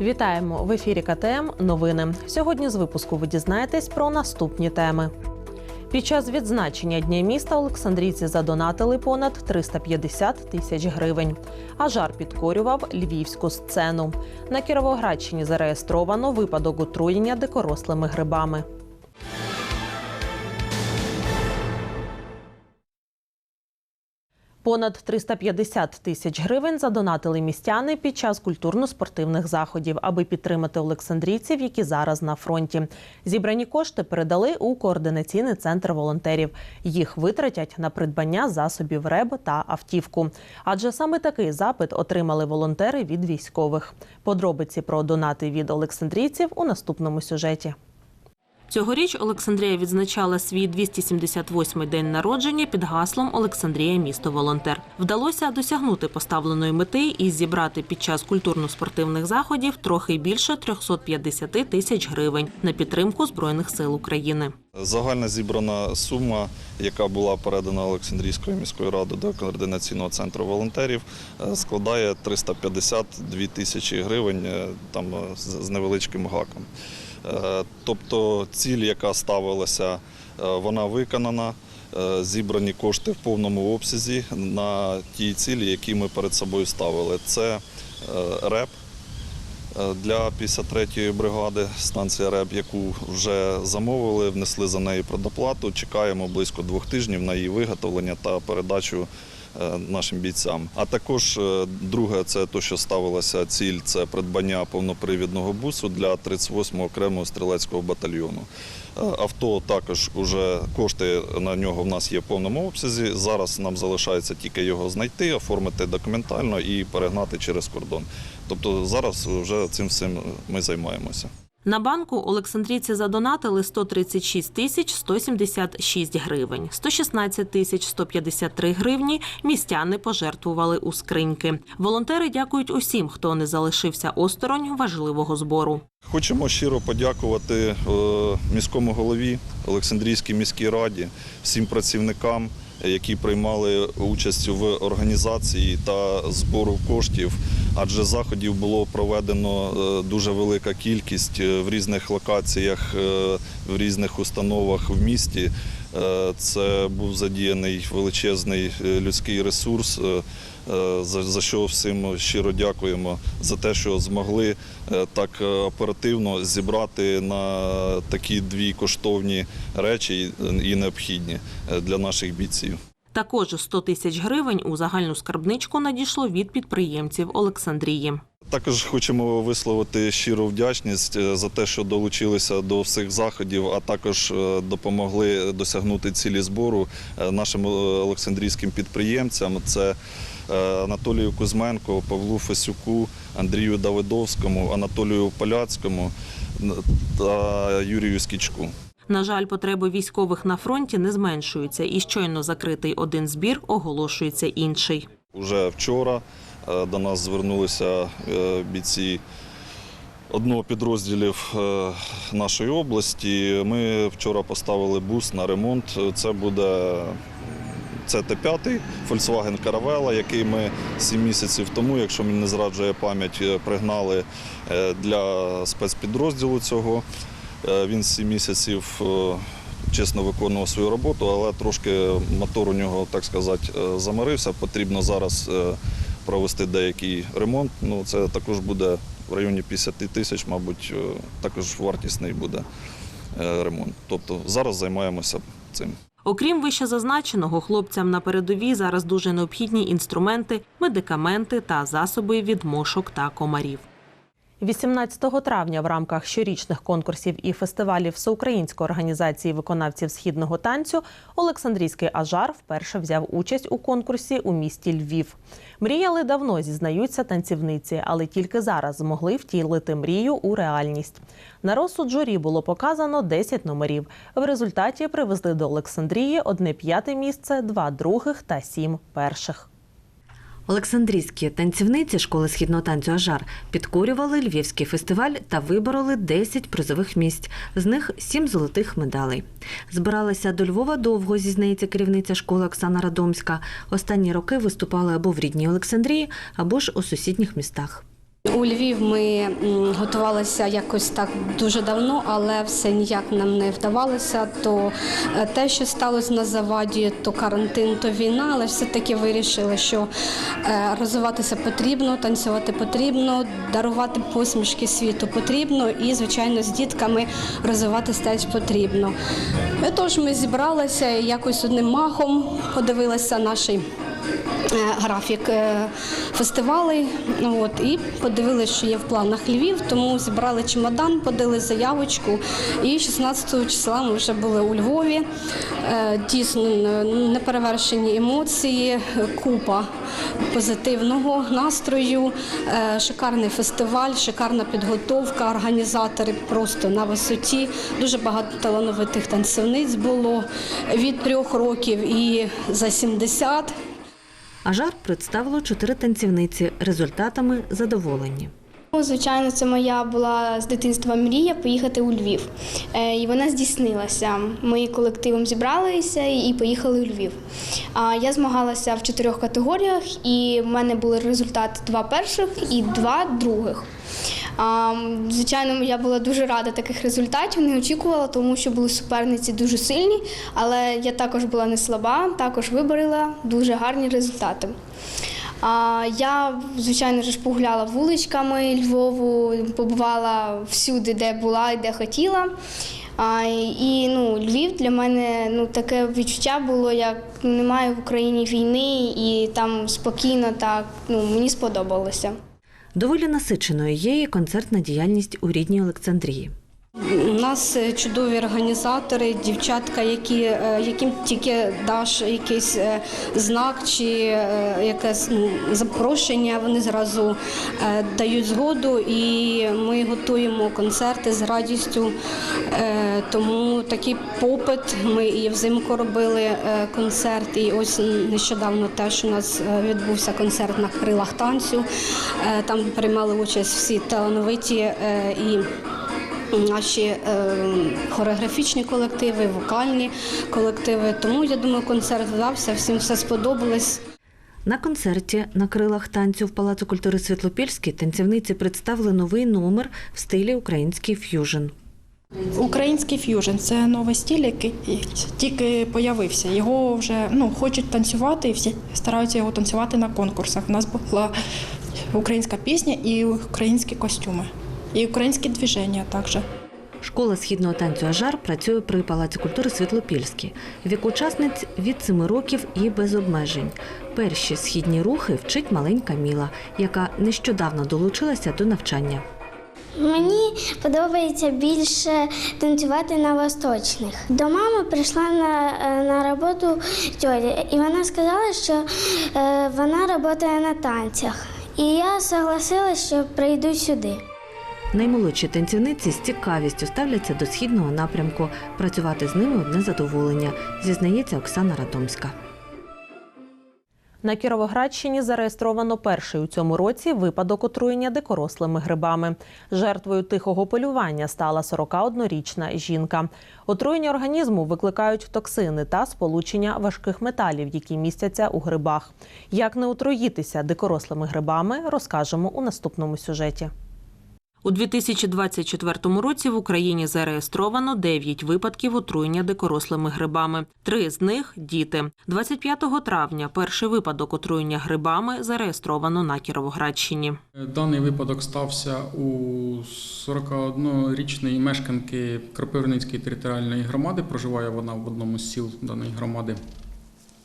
Вітаємо в ефірі КТМ. Новини. Сьогодні з випуску ви дізнаєтесь про наступні теми. Під час відзначення Дня міста Олександрійці задонатили понад 350 тисяч гривень. А жар підкорював львівську сцену. На Кіровоградщині зареєстровано випадок отруєння дикорослими грибами. Понад 350 тисяч гривень задонатили містяни під час культурно-спортивних заходів, аби підтримати олександрійців, які зараз на фронті. Зібрані кошти передали у координаційний центр волонтерів. Їх витратять на придбання засобів РЕБ та автівку. Адже саме такий запит отримали волонтери від військових. Подробиці про донати від олександрійців у наступному сюжеті. Цьогоріч Олександрія відзначала свій 278-й день народження під гаслом Олександрія місто волонтер. Вдалося досягнути поставленої мети і зібрати під час культурно-спортивних заходів трохи більше 350 тисяч гривень на підтримку збройних сил України. Загальна зібрана сума, яка була передана Олександрійською міською радою до координаційного центру волонтерів, е, складає 352 тисячі гривень е, там е, з з невеличким гаком. Е, Тобто ціль, яка ставилася, е, вона виконана. Е, Зібрані кошти в повному обсязі на ті цілі, які ми перед собою ставили. Це РЕП, для 53-ї бригади станція РЕБ, яку вже замовили, внесли за неї предоплату. Чекаємо близько двох тижнів на її виготовлення та передачу нашим бійцям. А також е, друге, це те, що ставилася ціль, це придбання повнопривідного бусу для 38-го окремого стрілецького батальйону. Е, Авто також уже кошти на нього в нас є в повному обсязі. Зараз нам залишається тільки його знайти, оформити документально і перегнати через кордон. Тобто зараз вже цим всім ми займаємося. На банку Олександрійці задонатили 136 тисяч 176 гривень. 116 тисяч 153 гривні містяни пожертвували у скриньки. Волонтери дякують усім, хто не залишився осторонь важливого збору. Хочемо щиро подякувати е, міському голові Олександрійській міській раді, всім працівникам, які приймали участь в організації та збору коштів. Адже заходів було проведено е, дуже велика кількість е, в різних локаціях, е, в різних установах в місті. Е, Це був задіяний величезний е, людський ресурс, е, за що всім щиро дякуємо за те, що змогли так оперативно зібрати на такі дві коштовні речі і необхідні для наших бійців. Також 100 тисяч гривень у загальну скарбничку надійшло від підприємців Олександрії. Також хочемо висловити щиру вдячність е, за те, що долучилися до всіх заходів, а також е, допомогли досягнути цілі збору е, нашим олександрійським підприємцям. Це Анатолію Кузьменко, Павлу Фесюку, Андрію Давидовському, Анатолію Поляцькому та Юрію Скічку. На жаль, потреби військових на фронті не зменшуються, і щойно закритий один збір оголошується інший. Уже вчора до нас звернулися е, бійці одного підрозділів е, нашої області. Ми вчора поставили бус на ремонт. Це буде це Т-5 Volkswagen Caravella, який ми 7 місяців тому, якщо мені не зраджує пам'ять, е, пригнали е, для спецпідрозділу цього. Е, Він 7 місяців е, чесно виконував свою роботу, але трошки мотор у нього, так сказати, е, замарився. Потрібно зараз е, провести деякий ремонт. Ну, це також буде в районі 50 тисяч, мабуть, е, також вартісний буде е, ремонт. Тобто зараз займаємося цим. Окрім вище зазначеного, хлопцям на передовій зараз дуже необхідні інструменти, медикаменти та засоби від мошок та комарів. 18 травня в рамках щорічних конкурсів і фестивалів Всеукраїнської організації виконавців східного танцю Олександрійський Ажар вперше взяв участь у конкурсі у місті Львів. Мріяли давно, зізнаються танцівниці, але тільки зараз змогли втілити мрію у реальність. На розсуд журі було показано 10 номерів. В результаті привезли до Олександрії одне п'яте місце, два других та сім перших. Олександрійські танцівниці школи східного танцю Ажар підкорювали львівський фестиваль та вибороли 10 призових місць, з них 7 золотих медалей. Збиралися до Львова довго, зізнається керівниця школи Оксана Радомська. Останні роки виступали або в рідній Олександрії, або ж у сусідніх містах. У Львів ми готувалися якось так дуже давно, але все ніяк нам не вдавалося. То е, те, що сталося на заваді, то карантин, то війна, але все-таки вирішили, що е, розвиватися потрібно, танцювати потрібно, дарувати посмішки світу потрібно і, звичайно, з дітками розвиватися теж потрібно. Тож ми зібралися якось одним махом подивилися наші е, графік е, фестивалей. Ну, От, і подивилися, що є в планах Львів, тому зібрали чемодан, подали заявочку. І 16 числа ми вже були у Львові. Е, Дійсно, неперевершені емоції, е, купа позитивного настрою, е, шикарний фестиваль, шикарна підготовка, організатори просто на висоті. Дуже багато талановитих танцівниць було від трьох років і за 70. Ажар представило чотири танцівниці. Результатами задоволені. Ну, Звичайно, це моя була з дитинства мрія поїхати у Львів. Е, І вона здійснилася. Ми колективом зібралися і поїхали у Львів. Я змагалася в чотирьох категоріях, і в мене були результати два перших і два других. Звичайно, я була дуже рада таких результатів, не очікувала, тому що були суперниці дуже сильні, але я також була не слаба, також виборила дуже гарні результати. А, Я, звичайно ж, погуляла вуличками Львову, побувала всюди, де була і де хотіла. А, і ну, Львів для мене ну, таке відчуття було, як немає в Україні війни, і там спокійно так ну, мені сподобалося. Доволі насиченою є і концертна діяльність у рідній Олександрії. У нас е, чудові організатори, дівчатка, які, е, яким тільки даш якийсь е, знак чи якесь ну, запрошення, вони зразу дають згоду, і ми готуємо концерти з радістю. Тому такий попит. Ми і взимку робили концерт, і ось нещодавно теж у нас відбувся концерт на крилах танцю. Там приймали участь всі талановиті і наші е, хореографічні колективи, вокальні колективи. Тому я думаю, концерт вдався, всім все сподобалось. На концерті на крилах танцю в Палацу культури Світлопільський танцівниці представили новий номер в стилі український ф'южн. Український ф'южн це новий стиль, який тільки появився. Його вже ну, хочуть танцювати, і всі стараються його танцювати на конкурсах. У нас була українська пісня і українські костюми, і українські движення також. Школа східного танцю Ажар працює при Палаці культури Світлопільський. Вік учасниць від 7 років і без обмежень. Перші східні рухи вчить маленька Міла, яка нещодавно долучилася до навчання. Мені подобається більше танцювати на восточних. До мами прийшла на, е, на роботу тьотя, і вона сказала, що е, вона працює на танцях. І я согласилась, що прийду сюди. Наймолодші танцівниці з цікавістю ставляться до східного напрямку. Працювати з ними одне задоволення, зізнається Оксана Радомська. На Кіровоградщині зареєстровано перший у цьому році випадок отруєння дикорослими грибами. Жертвою тихого полювання стала 41-річна жінка. Отруєння організму викликають токсини та сполучення важких металів, які містяться у грибах. Як не отруїтися дикорослими грибами, розкажемо у наступному сюжеті. У 2024 році в Україні зареєстровано 9 випадків отруєння дикорослими грибами. Три з них діти. 25 травня перший випадок отруєння грибами зареєстровано на Кіровоградщині. Даний випадок стався у 41-річної мешканки Кропивницької територіальної громади. Проживає вона в одному з сіл даної громади.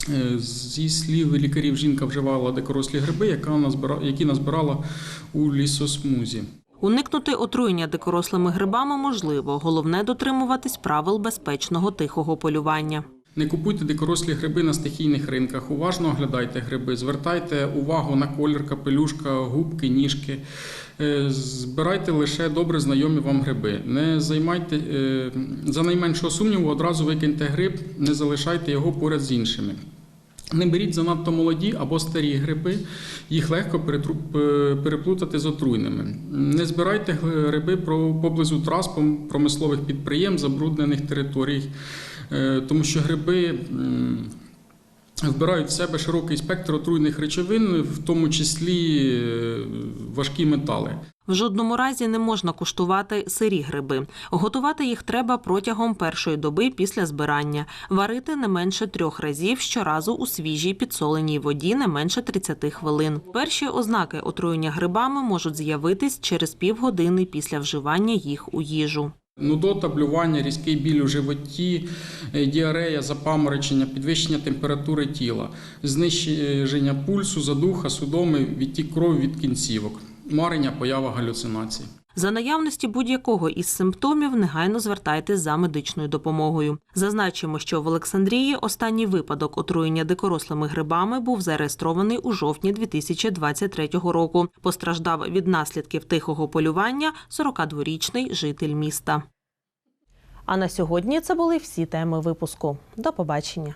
Е, Зі слів лікарів, жінка вживала дикорослі гриби, які назбирала у лісосмузі. Уникнути отруєння дикорослими грибами можливо. Головне дотримуватись правил безпечного тихого полювання. Не купуйте дикорослі гриби на стихійних ринках. Уважно оглядайте гриби, звертайте увагу на колір капелюшка, губки, ніжки. Е, Збирайте лише добре знайомі вам гриби. Не займайте е, за найменшого сумніву, одразу викиньте гриб, не залишайте його поряд з іншими. Не беріть занадто молоді або старі гриби, їх легко переплутати з отруйними. Не збирайте гриби поблизу трас промислових підприємств, забруднених територій, е, тому що гриби вбирають в себе широкий спектр отруйних речовин, в тому числі е, важкі метали. В жодному разі не можна куштувати сирі гриби. Готувати їх треба протягом першої доби після збирання. Варити не менше трьох разів щоразу у свіжій підсоленій воді не менше 30 хвилин. Перші ознаки отруєння грибами можуть з'явитись через півгодини після вживання їх у їжу. Нудота, блювання, різкий біль у животі, е, діарея, запаморочення, підвищення температури тіла, знищення пульсу, задуха, судоми, відтік крові від кінцівок, марення, поява галюцинацій. За наявності будь-якого із симптомів негайно звертайтесь за медичною допомогою. Зазначимо, що в Олександрії останній випадок отруєння дикорослими грибами був зареєстрований у жовтні 2023 року. Постраждав від наслідків тихого полювання 42-річний житель міста. А на сьогодні це були всі теми випуску. До побачення.